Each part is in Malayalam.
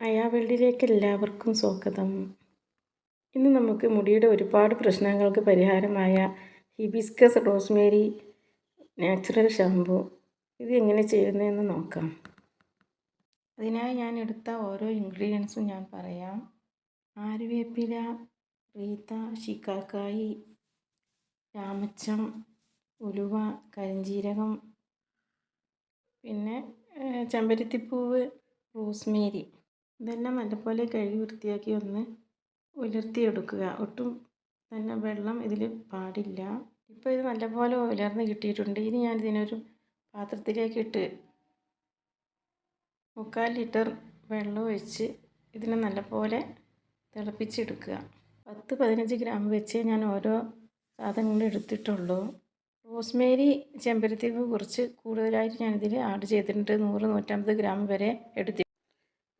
അയാ വേൾഡിലേക്ക് എല്ലാവർക്കും സ്വാഗതം. ഇന്ന് നമുക്ക് മുടിയുടെ ഒരുപാട് പ്രശ്നങ്ങൾക്ക് പരിഹാരമായ ഹിബിസ്കസ് റോസ്മേരി നാച്ചുറൽ ഷാമ്പു ഇത് എങ്ങനെ ചെയ്യുന്നതെന്ന് നോക്കാം. അതിനായി ഞാൻ എടുത്ത ഓരോ ഇൻഗ്രീഡിയൻസും ഞാൻ പറയാം. ആരുവേപ്പില റീത്ത ശിക്കാക്കായി രാമച്ചം ഉലുവ കരിഞ്ജീരകം പിന്നെ ചെമ്പരത്തിപ്പൂവ് റോസ്മേരി. ഇതെല്ലാം നല്ലപോലെ കഴുകി വൃത്തിയാക്കി ഒന്ന് ഉലർത്തിയെടുക്കുക. ഒട്ടും തന്നെ വെള്ളം ഇതിൽ പാടില്ല. ഇപ്പോൾ ഇത് നല്ലപോലെ ഉലർന്ന് കിട്ടിയിട്ടുണ്ട്. ഇനി ഞാൻ ഇതിനൊരു പാത്രത്തിലേക്ക് ഇട്ട് മുക്കാൽ ലിറ്റർ വെള്ളം ഒഴിച്ച് ഇതിനെ നല്ലപോലെ തിളപ്പിച്ചെടുക്കുക. പത്ത് പതിനഞ്ച് ഗ്രാം വെച്ച് ഞാൻ ഓരോ സാധനങ്ങളും എടുത്തിട്ടുള്ളൂ. റോസ്മേരി ചെമ്പരത്തിപ്പ് കുറച്ച് കൂടുതലായിട്ട് ഞാനിതിൽ ആഡ് ചെയ്തിട്ടുണ്ട്. നൂറ് നൂറ്റമ്പത് ഗ്രാം വരെ എടുത്തി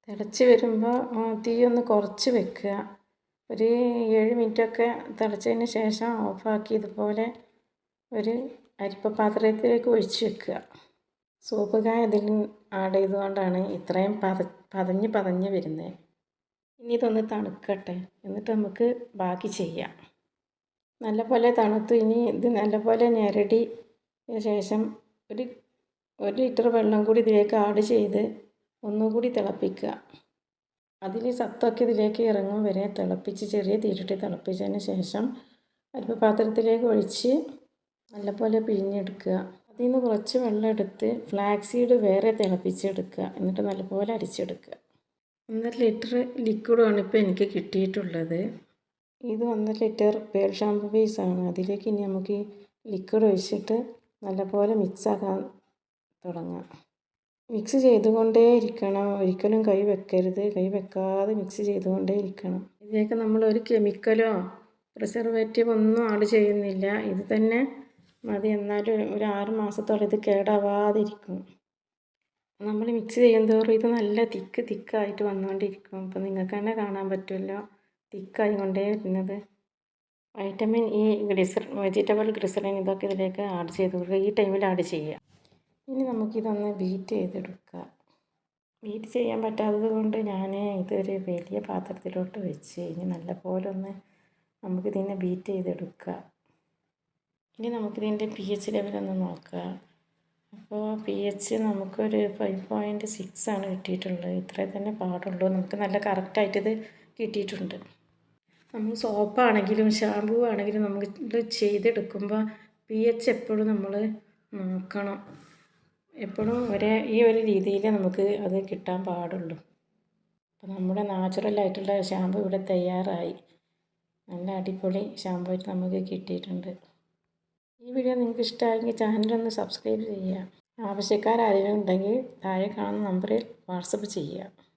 തിളച്ച് വരുമ്പോൾ തീ ഒന്ന് കുറച്ച് വെക്കുക. ഒരു ഏഴ് മിനിറ്റൊക്കെ തിളച്ചതിന് ശേഷം ഓഫാക്കി ഇതുപോലെ ഒരു അരിപ്പ പാത്രത്തിലേക്ക് ഒഴിച്ച് വെക്കുക. സോപ്പ് കായ അതിൽ ആഡ് ചെയ്തുകൊണ്ടാണ് ഇത്രയും പത പതഞ്ഞ് പതഞ്ഞ് വരുന്നത് ഇനി ഇതൊന്ന് തണുക്കട്ടെ. എന്നിട്ട് നമുക്ക് ബാക്കി ചെയ്യാം. നല്ലപോലെ തണുത്തു. ഇനി ഇത് നല്ലപോലെ ഞെരടി ശേഷം ഒരു ഒരു ലിറ്റർ വെള്ളം കൂടി ഇതിലേക്ക് ആഡ് ചെയ്ത് ഒന്നുകൂടി തിളപ്പിക്കുക. അതിൽ സത്തൊക്കെ ഇതിലേക്ക് ഇറങ്ങും വരെ തിളപ്പിച്ച് ചെറിയ തീരിട്ട് തിളപ്പിച്ചതിന് ശേഷം അരിപ്പ പാത്രത്തിലേക്ക് ഒഴിച്ച് നല്ലപോലെ പിഴിഞ്ഞെടുക്കുക. അതിൽ നിന്ന് കുറച്ച് വെള്ളം എടുത്ത് ഫ്ലാക്സീഡ് വേറെ തിളപ്പിച്ചെടുക്കുക. എന്നിട്ട് നല്ലപോലെ അരിച്ചെടുക്കുക. ഒന്നര ലിറ്റർ ലിക്വിഡാണ് ഇപ്പോൾ എനിക്ക് കിട്ടിയിട്ടുള്ളത്. ഇത് ഒന്നര ലിറ്റർ പേൾ ഷാമ്പു ബേസാണ് അതിലേക്ക് ഇനി നമുക്ക് ഈ ലിക്വിഡ് ഒഴിച്ചിട്ട് നല്ലപോലെ മിക്സാക്കാൻ തുടങ്ങാം. മിക്സ് ചെയ്തുകൊണ്ടേ ഇരിക്കണം. ഒരിക്കലും കൈ വെക്കരുത്. കൈ വെക്കാതെ മിക്സ് ചെയ്തുകൊണ്ടേ ഇരിക്കണം. ഇതിലേക്ക് നമ്മൾ ഒരു കെമിക്കലോ പ്രിസർവേറ്റീവ് ഒന്നും ആഡ് ചെയ്യുന്നില്ല. ഇത് തന്നെ മതി. എന്നാലും ഒരു ആറ് മാസത്തോളം ഇത് കേടാവാതിരിക്കും. നമ്മൾ മിക്സ് ചെയ്യുന്തോറും ഇത് നല്ല തിക്ക് തിക്കായിട്ട് വന്നുകൊണ്ടിരിക്കും. അപ്പോൾ നിങ്ങൾക്ക് തന്നെ കാണാൻ പറ്റുമല്ലോ. തിക്കായി കൊണ്ടേ വരുന്നത്. വൈറ്റമിൻ ഇ ഗ്ലിസർ വെജിറ്റബിൾ ഗ്ലിസറിൻ ഇതൊക്കെ ഇതിലേക്ക് ആഡ് ചെയ്ത് കൊടുക്കുക. ഈ ടൈമിൽ ആഡ് ചെയ്യുക. ഇനി നമുക്കിതൊന്ന് ബീറ്റ് ചെയ്തെടുക്കുക ബീറ്റ് ചെയ്യാൻ പറ്റാത്തത് കൊണ്ട് ഞാൻ ഇതൊരു വലിയ പാത്രത്തിലോട്ട് വെച്ച് ഇനി നല്ലപോലെ ഒന്ന് നമുക്കിതിനെ ബീറ്റ് ചെയ്തെടുക്കുക ഇനി നമുക്കിതിന്റെ പി എച്ച് ലെവലൊന്ന് നോക്കുക അപ്പോൾ പി എച്ച് നമുക്കൊരു ഫൈവ് പോയിന്റ് സിക്സ് ആണ് കിട്ടിയിട്ടുള്ളത്. ഇത്രേ തന്നെ പാടുള്ളൂ. നമുക്ക് നല്ല കറക്റ്റായിട്ട് ഇത് കിട്ടിയിട്ടുണ്ട്. നമ്മൾ സോപ്പാണെങ്കിലും ഷാമ്പൂ ആണെങ്കിലും നമുക്ക് ചെയ്തെടുക്കുമ്പോൾ പി എച്ച് എപ്പോഴും നമ്മൾ നോക്കണം. എപ്പോഴും ഒരേ ഈ ഒരു രീതിയിൽ നമുക്ക് അത് കിട്ടാൻ പാടുള്ളൂ. അപ്പോൾ നമ്മുടെ നാച്ചുറലായിട്ടുള്ള ഷാമ്പു ഇവിടെ തയ്യാറായി. നല്ല അടിപൊളി ഷാമ്പു ആയിട്ട് നമുക്ക് കിട്ടിയിട്ടുണ്ട്. ഈ വീഡിയോ നിങ്ങൾക്ക് ഇഷ്ടമായെങ്കിൽ ചാനലൊന്ന് സബ്സ്ക്രൈബ് ചെയ്യുക. ആവശ്യക്കാരെങ്കിലും ഉണ്ടെങ്കിൽ താഴെ കാണുന്ന നമ്പറിൽ വാട്സപ്പ് ചെയ്യുക.